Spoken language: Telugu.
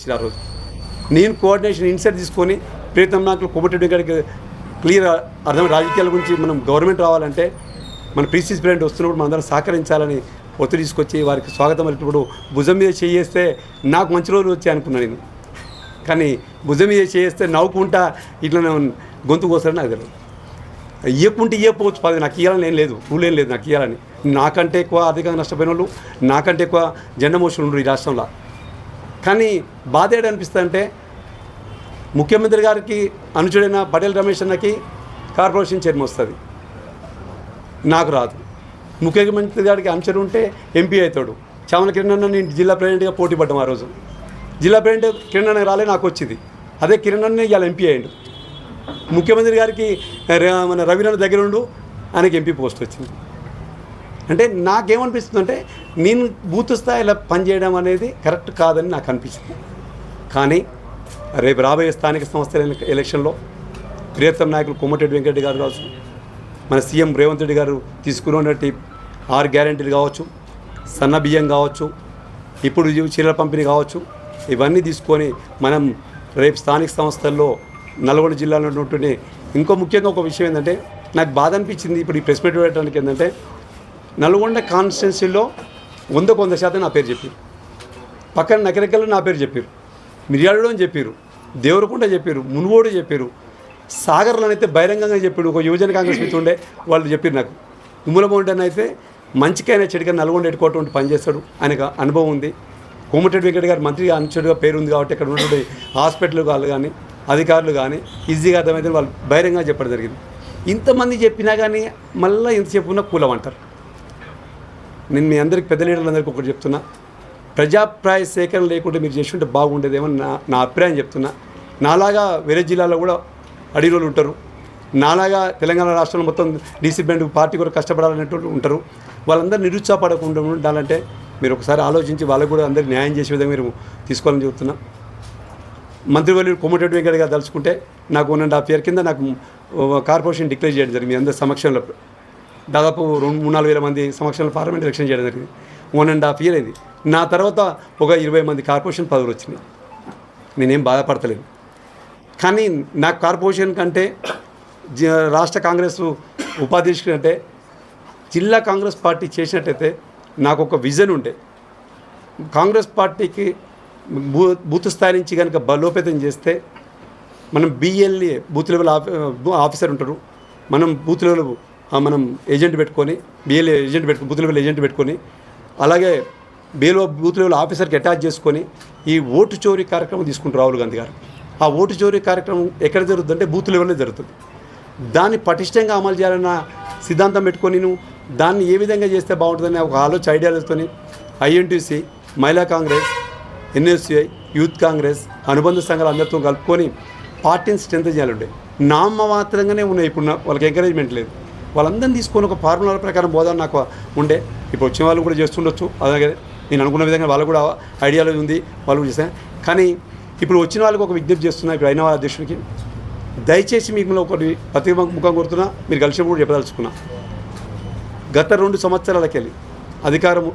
ఇచ్చిన ఆ రోజు. నేను కోఆర్డినేషన్ ఇన్సైట్ తీసుకొని ప్రీతం నాకు కొమ్మటి గారికి క్లియర్ అర్థం రాజకీయాల గురించి మనం గవర్నమెంట్ రావాలంటే మన ప్రీసీస్ బ్రాండ్ వస్తున్నప్పుడు మనం సహకరించాలని ఒత్తిడి తీసుకొచ్చి వారికి స్వాగతం అనేటప్పుడు భుజం మీద చేయేస్తే నాకు మంచి రోజులు వచ్చాయి అనుకున్నాను నేను. కానీ భుజం మీద చేస్తే నవ్వుకుంటా ఇట్లా గొంతు కోసారని నాకు తెలియదు. ఇయ్యకుంటే ఇయ్యకపోవచ్చు పది నాకు ఇవ్వాలని ఏం లేదు రూల్ ఏం లేదు నాకు ఇవ్వాలని నాకంటే ఎక్కువ ఆర్థికంగా నష్టపోయిన వాళ్ళు నాకంటే ఎక్కువ జెండా మోషన్ ఉండరు ఈ రాష్ట్రంలో. కానీ బాధ ఏడు అనిపిస్తుంది అంటే ముఖ్యమంత్రి గారికి అనుచుడైన పటేల్ రమేష్ అన్నకి కార్పొరేషన్ చైర్మన్ వస్తుంది. నాకు రాదు. ముఖ్యమంత్రి గారికి అనుచరు ఉంటే ఎంపీ అవుతాడు. చామల కిరణ్ అన్న నేను జిల్లా ప్రెసిడెంట్గా పోటీ పడ్డాం ఆ రోజు. జిల్లా ప్రెసిడెంట్ కిరణ్ అన్న రాలే నాకు వచ్చింది. అదే కిరణ్ అన్న ఇవాళ ఎంపీ అయ్యాడు. ముఖ్యమంత్రి గారికి మన రవీనాథ్ దగ్గర ఉండు ఆయనకి ఎంపీ పోస్ట్ వచ్చింది. అంటే నాకేమనిపిస్తుంది అంటే నేను బూత్ స్థాయిలో పనిచేయడం అనేది కరెక్ట్ కాదని నాకు అనిపించింది కానీ రేపు రాబోయే స్థానిక సంస్థల ఎలక్షన్లో ప్రియతమ నాయకులు కొమ్మటిరెడ్డి వెంకటరెడ్డి గారు కావచ్చు మన సీఎం రేవంత్ రెడ్డి గారు తీసుకున్నటువంటి ఆరు గ్యారెంటీలు కావచ్చు సన్న బియ్యం కావచ్చు ఇప్పుడు చీరల పంపిణీ కావచ్చు ఇవన్నీ తీసుకొని మనం రేపు స్థానిక సంస్థల్లో నల్గొండ జిల్లాలో ఉన్నటువంటి ఇంకో ముఖ్యంగా ఒక విషయం ఏంటంటే నాకు బాధ అనిపించింది ఇప్పుడు ఈ ప్రెస్ మీట్ పెట్టడానికి ఏంటంటే నల్గొండ కాన్స్టిట్యున్సీలో వందకు వంద శాతం నా పేరు చెప్పారు. పక్కన నకరెక్కలు నా పేరు చెప్పారు. మిర్యాడలో అని చెప్పారు. దేవరకొండ చెప్పారు. మునుగోడు చెప్పారు. సాగర్లో అయితే బహిరంగంగా చెప్పాడు. ఒక యువజన కాంగ్రెస్ మిత్రుడు ఉండే వాళ్ళు చెప్పారు నాకు. ఉమ్మలమౌంటన్ అయితే మంచికైనా చెడుగా నల్గొండ ఎట్టుకోవటం ఉంటే పనిచేస్తాడు. ఆయనకు అనుభవం ఉంది. కోమటిరెడ్డి వెంకట గారు మంత్రిగా అనుచరుగా పేరు ఉంది కాబట్టి ఇక్కడ ఉన్నటువంటి హాస్పిటల్ వాళ్ళు కానీ అధికారులు కానీ ఈజీగా అర్థమైతే వాళ్ళు బహిరంగంగా చెప్పడం జరిగింది. ఇంతమంది చెప్పినా కానీ మళ్ళీ ఇంత చెప్పుకున్నా కూలం అంటారు నేను మీ అందరికి పెద్ద లీడర్లందరికీ ఒకటి చెప్తున్నా. ప్రజాప్రాయ సేకరణ లేకుంటే మీరు చేస్తుంటే బాగుండేదేమో నా నా అభిప్రాయం చెప్తున్నా. నాలాగా వేరే జిల్లాలో కూడా అడిరోలు ఉంటారు. నాలాగా తెలంగాణ రాష్ట్రంలో మొత్తం డీసీ బ్యాండ్ పార్టీ కూడా కష్టపడాలనేటువంటి ఉంటారు. వాళ్ళందరూ నిరుత్సాహపడకుండా ఉండాలంటే మీరు ఒకసారి ఆలోచించి వాళ్ళకు కూడా అందరికీ న్యాయం చేసే విధంగా మీరు తీసుకోవాలని చెబుతున్నాం. మంత్రివర్యులు కోమటిరెడ్డి వెంకట గారు తలుచుకుంటే నాకు వన్ అండ్ హాఫ్ ఇయర్ కింద నాకు కార్పొరేషన్ డిక్లేర్ చేయడం జరిగింది అందరి సమక్షంలో. దాదాపు రెండు మూడు నాలుగు వేల మంది సమక్షంలో పార్లమెంట్ ఎలక్షన్ చేయడం జరిగింది. వన్ అండ్ హాఫ్ ఇయర్ అయింది. నా తర్వాత ఒక ఇరవై మంది కార్పొరేషన్ పదవులు వచ్చినాయి. నేనేం బాధపడతలేదు. కానీ నాకు కార్పొరేషన్ కంటే రాష్ట్ర కాంగ్రెస్ ఉపాధ్యక్షుడు అంటే జిల్లా కాంగ్రెస్ పార్టీ చేసినట్టయితే నాకు ఒక విజన్ ఉండే. కాంగ్రెస్ పార్టీకి బూ బూత్ స్థాయి నుంచి కనుక బలోపేతం చేస్తే మనం బిఎల్ఏ బూత్ లెవెల్ ఆఫీ ఆఫీసర్ ఉంటారు. మనం బూత్ లెవెల్ మనం ఏజెంట్ పెట్టుకొని బిఎల్ఏ ఏజెంట్ పెట్టుకుని బూత్ లెవెల్ ఏజెంట్ పెట్టుకొని అలాగే బిఎల్ఓ బూత్ లెవెల్ ఆఫీసర్కి అటాచ్ చేసుకొని ఈ ఓటు చోరీ కార్యక్రమం తీసుకుంటారు రాహుల్ గాంధీ గారు. ఆ ఓటు చోరీ కార్యక్రమం ఎక్కడ జరుగుతుందంటే బూత్ లెవెల్లో జరుగుతుంది. దాన్ని పటిష్టంగా అమలు చేయాలన్న సిద్ధాంతం పెట్టుకొని నువ్వు దాన్ని ఏ విధంగా చేస్తే బాగుంటుందని ఒక ఆలోచన ఐడియాలతోని ఐఎన్టీసీ మహిళా కాంగ్రెస్ ఎన్ఎస్యుఐ యూత్ కాంగ్రెస్ అనుబంధ సంఘాలు అందరితో కలుపుకొని పార్టీని స్ట్రెంత్ చేయాలండి నామమాత్రంగానే ఉన్నాయి. ఇప్పుడు వాళ్ళకి ఎంకరేజ్మెంట్ లేదు. వాళ్ళందరినీ తీసుకొని ఒక ఫార్ములా ప్రకారం పోదాం నాకు ఉండే. ఇప్పుడు వచ్చిన వాళ్ళు కూడా చేస్తుండొచ్చు. అలాగే నేను అనుకున్న విధంగా వాళ్ళు కూడా ఐడియాలజీ ఉంది వాళ్ళు కూడా చేశాను కానీ ఇప్పుడు వచ్చిన వాళ్ళకి ఒక విజ్ఞప్తి చేస్తున్నా ఇప్పుడు అయిన వాళ్ళ అధ్యక్షుడికి దయచేసి మీకు ఒకటి ప్రతి ముఖం కొడుతున్నా మీరు కలిసినప్పుడు కూడా చెప్పదలుచుకున్నా. గత రెండు సంవత్సరాలకెళ్ళి అధికారం